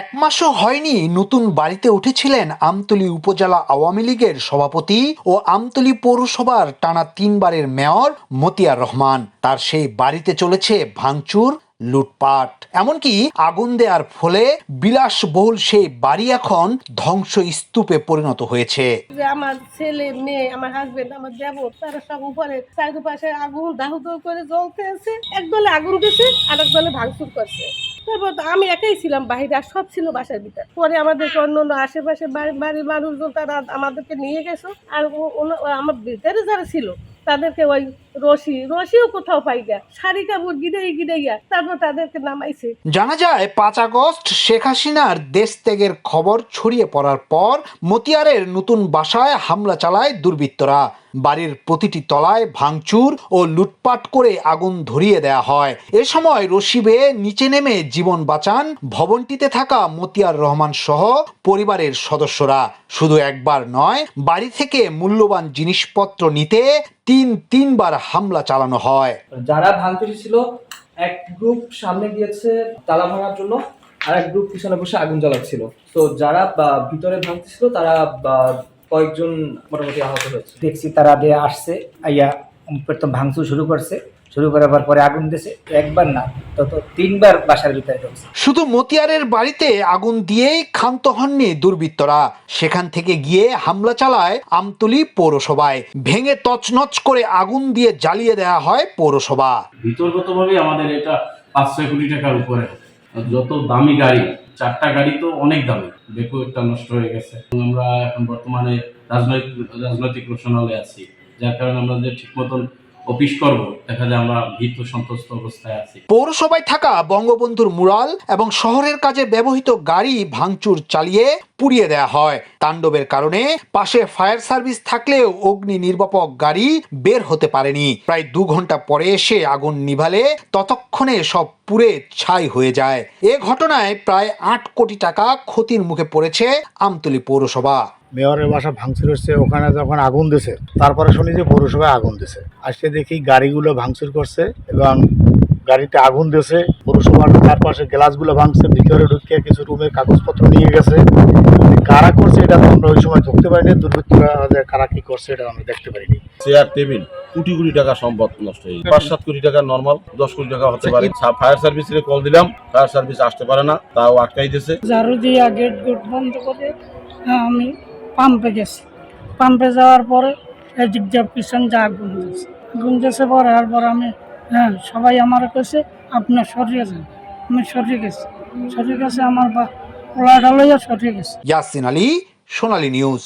এক মাসও হয়নি নতুন বাড়িতে উঠেছিলেন আমতলী উপজেলা আওয়ামী লীগের সভাপতি ও আমতলী পৌরসভার টানা তিনবারের মেয়র মতিয়ার রহমান। তার সেই বাড়িতে চলেছে ভাঙচুর, লুটপাট। এমনকি আগুন দেওয়ার ফলে বিলাসবহুল সেই বাড়ি এখন ধ্বংস স্তূপে পরিণত হয়েছে। আমার ছেলে, মেয়ে, আমার হাজবেন্ড আমার দেবর, তারা সব উপরে চারিপাশে আগুন দাহ করে জ্বলতে আছে। এক দলে আগুন দিছে আর এক দলে ভাঙচুর করছে। তারপর আমি একাই ছিলাম বাহিরে আর সব ছিল বাসার ভিতরে। পরে আমাদেরকে অন্য অন্য আশেপাশে বাড়ি- বাড়ির মানুষজন তারা আমাদেরকে নিয়ে গেছো। আর আমার ভিতরে যারা ছিল, তাদেরকে ওই রশি, রশিও কোথাও পাই গা শাড়ি কাপড় গিড়াই গিড়াইয়া তারপর তাদেরকে নামাইছে। জানা যায়, পাঁচ আগস্ট শেখ হাসিনার দেশ ত্যাগের খবর ছড়িয়ে পড়ার পর মতিয়ারের নতুন বাসায় হামলা চালায় দুর্বৃত্তরা। বাড়ির প্রতিটি তলায় ভাঙচুর ও লুটপাট করে আগুন ধরিয়ে দেয়া হয়। এ সময় রশি বেয়ে নিচে নেমে জীবন বাঁচান ভবনটিতে থাকা মতিয়ার রহমান সহ পরিবারের সদস্যরা। শুধু একবার নয়, বাড়ি থেকে মূল্যবান জিনিসপত্র নিতে তিন তিনবার হামলা চালানো হয়। যারা ভাঙতে এসেছিল এক গ্রুপ সামনে গিয়েছে তালা ভাঙার জন্য আর এক গ্রুপ পিছনে বসে আগুন জ্বালাচ্ছিল। তো যারা ভিতরে ভাঙতে ছিল তারা কয়েকজন মোটামুটি আহত হয়েছে। দেখছি তারা দিয়ে আসছে আইয়া প্রথম ভাঙচুর শুরু করছে। শুরু করার পরে আগুন দিয়েছে একবার না তত তিনবার বাসার ভিতরে ঢুকছে। শুধু মতিয়ারের বাড়িতে আগুন দিয়েই ক্ষান্ত হননি দুর্বৃত্তরা। সেখান থেকে গিয়ে হামলা চালায় আমতলী পৌরসভায়। ভেঙে তছনছ করে আগুন দিয়ে জ্বালিয়ে দেওয়া হয় পৌরসভা। ভিতরগতভাবে আমাদের এটা পাঁচ ছয় কোটি টাকার উপরে। যত দামি গাড়ি চারটা গাড়ি তো অনেক দামি দেখো একটা নষ্ট হয়ে গেছে। আমরা এখন বর্তমানে রাজনৈতিক রাজনৈতিক রোশনালে আছি। যার কারণে আমরা যে ঠিক মতন অফিস দেখা যায় আমরা ভীত অবস্থায় আছি। পৌরসভায় থাকা বঙ্গবন্ধুর মুরাল এবং শহরের কাজে ব্যবহৃত গাড়ি ভাঙচুর চালিয়ে পুড়িয়ে দেওয়া হয়। তাণ্ডবের কারণে পাশে ফায়ার সার্ভিস থাকলেও অগ্নি নির্বাপক গাড়ি বের হতে পারেনি। প্রায় দু ঘণ্টা পরে এসে আগুন নিভালে ততক্ষণে সব পুড়ে ছাই হয়ে যায়। এ ঘটনায় প্রায় আট কোটি টাকা ক্ষতির মুখে পড়েছে আমতলী পৌরসভা। মেয়রের বাসা ভাঙচুর হচ্ছে, ওখানে যখন আগুন দিছে, তারপরে শুনি যে পৌরসভায় আগুন দিছে। আজকে দেখি গাড়িগুলো ভাঙচুর করছে এবং গাড়িতে আগুন দিয়েছে। পৌরসভার চারপাশে গ্লাসগুলো ভাঙছে ভিতরে ঢুকিয়ে কিছু রুমের কাগজপত্র নিয়ে গেছে। কারা করছে এটা তো আমরা ওই সময় ধরতে পারিনি দুর্বৃত্তরা যে কারা কি করছে এটা আমরা দেখতে পারিনি। চেয়ার টেবিল কোটি কোটি টাকা সম্পদ নষ্ট হয়ে পাঁচ সাত কোটি টাকা নর্মাল দশ কোটি টাকা হতে পারে। ফায়ার সার্ভিসে কল দিলাম ফায়ার সার্ভিস আসতে পারে না তাও আটকাই দিয়েছে। ঝাড়ু দিয়া গেট গুট বন্ধ করে হ্যাঁ, আমি পাম্পে গেছি। পাম্পে যাওয়ার পরে এদিক দিয়ে পিছন যা আগুন দিয়েছে। আগুন দিয়েছে পরে আর পরে আমি হ্যাঁ সবাই আমার কাছে আপনার সরিয়ে যান। আমি সরিয়ে গেছি। সরিয়ে গেছে, আমার বা পোলাটা লইয়া সরিয়ে গেছে। ইয়াসিন আলী, সোনালী নিউজ।